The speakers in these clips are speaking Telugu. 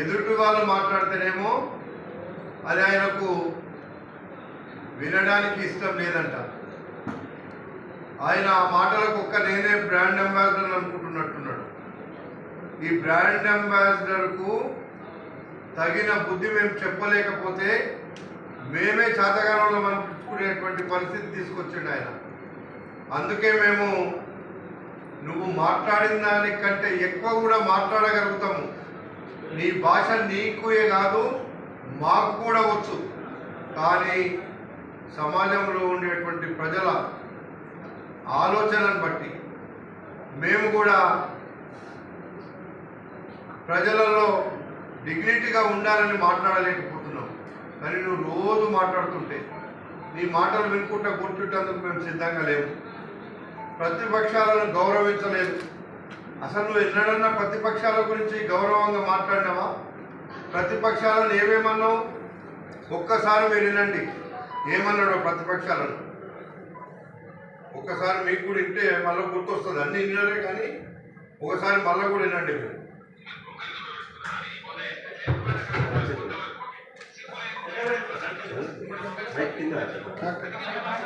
ఎదుటి వాళ్ళు మాట్లాడితేనేమో అది ఆయనకు వినడానికి ఇష్టం లేదంట. ఆయన ఆ మాటలకు ఒక్క నేనే బ్రాండ్ అంబాసిడర్ అనుకుంటున్నట్టున్నాడు. ఈ బ్రాండ్ అంబాసిడర్కు తగిన బుద్ధి మేము చెప్పలేకపోతే మేమే చాతగానంలో అనిపించుకునేటువంటి పరిస్థితి తీసుకొచ్చిండు ఆయన. అందుకే మేము నువ్వు మాట్లాడిన దానికంటే ఎక్కువ కూడా మాట్లాడగలుగుతాము. నీ భాష నీకుయే కాదు మాకు కూడా వచ్చు. కానీ సమాజంలో ఉండేటువంటి ప్రజల ఆలోచనను బట్టి మేము కూడా ప్రజలలో డిగ్నిటీగా ఉండాలని మాట్లాడలేకపోతున్నాం. కానీ నువ్వు రోజు మాట్లాడుతుంటే నీ మాటలు వినుకుంటా కూర్చుంటేందుకు మేము సిద్ధంగా లేము. ప్రతిపక్షాలను గౌరవించలేదు అసలు నువ్వు ఎన్నడన్నా ప్రతిపక్షాల గురించి గౌరవంగా మాట్లాడినావా? ప్రతిపక్షాలను ఏమేమన్నావు? ఒక్కసారి మీరు వినండి ఏమన్నాడో ప్రతిపక్షాలను? ఒక్కసారి మీకు కూడా వింటే మళ్ళీ గుర్తొస్తుంది. అన్ని వినలే కానీ ఒకసారి మళ్ళీ కూడా వినండి మీరు.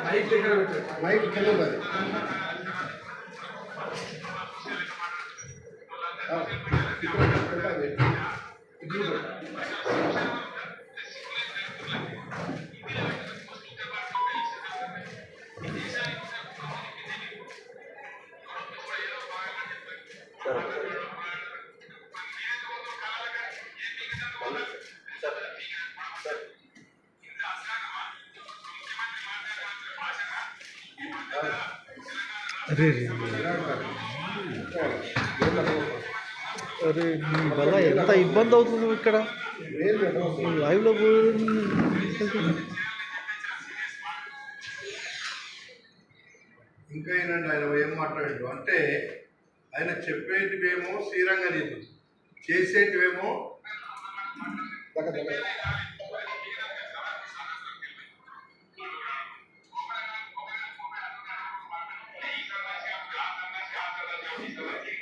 మైక్ దగ్గర మైక్ కింద ఉన్నది ఆ, అరే వల్ల ఎంత ఇబ్బంది అవుతుంది ఇక్కడ లైవ్లో ఇంకా ఏంటంటే ఆయన ఏం మాట్లాడాడు అంటే ఆయన చెప్పేటివేమో శ్రీరంగ లేదు చేసేటివేమో Thank you.